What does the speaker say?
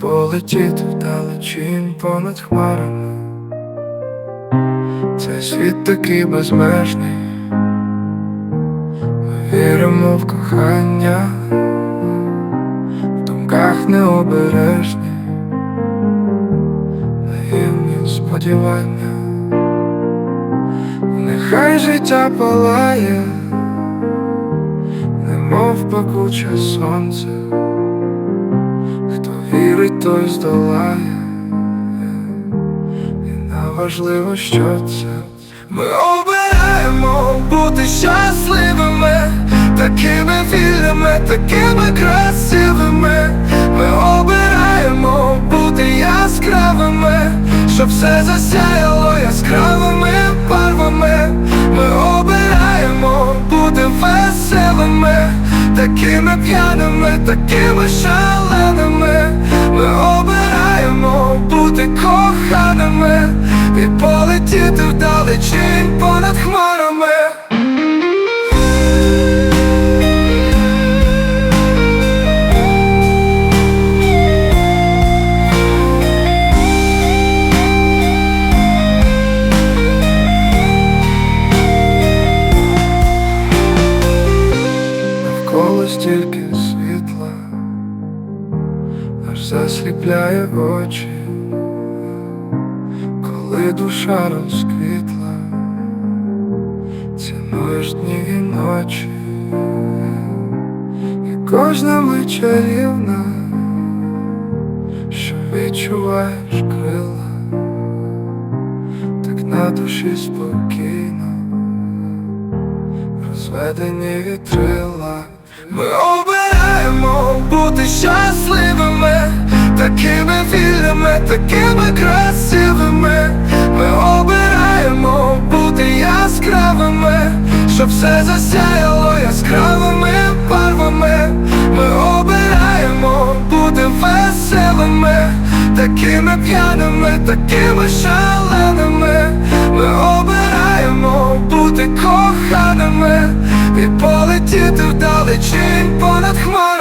полетіти вдалечінь понад хмарами. Цей світ такий безмежний, ми віримо в кохання, в думках необережні, наївні сподівання, нехай життя палає, немов пекуче сонце. Вірить, той здолає, і не важливо, що це. Ми обираємо бути щасливими, такими вільними, такими красивими. Ми обираємо бути яскравими, щоб все засяяло яскравими барвами. Ми обираємо бути веселими, такими п'яними, такими шаленими. Бути коханими і полетіти вдалечінь понад хмарами. Стільки світла, аж засліпляє очі, коли душа розквітла, цінуєш дні і ночі, і кожна мить чарівна, що відчуваєш крила, так на душі спокійно розведені вітрила. Ми обираємо бути щасливими, такими вільними, такими красивими. Ми обираємо бути яскравими, щоб все засяяло яскравими барвами. Ми обираємо бути веселими, такими п'яними, такими шаленими. Ми обираємо бути коханими і полетіти вдалечінь понад хмарами.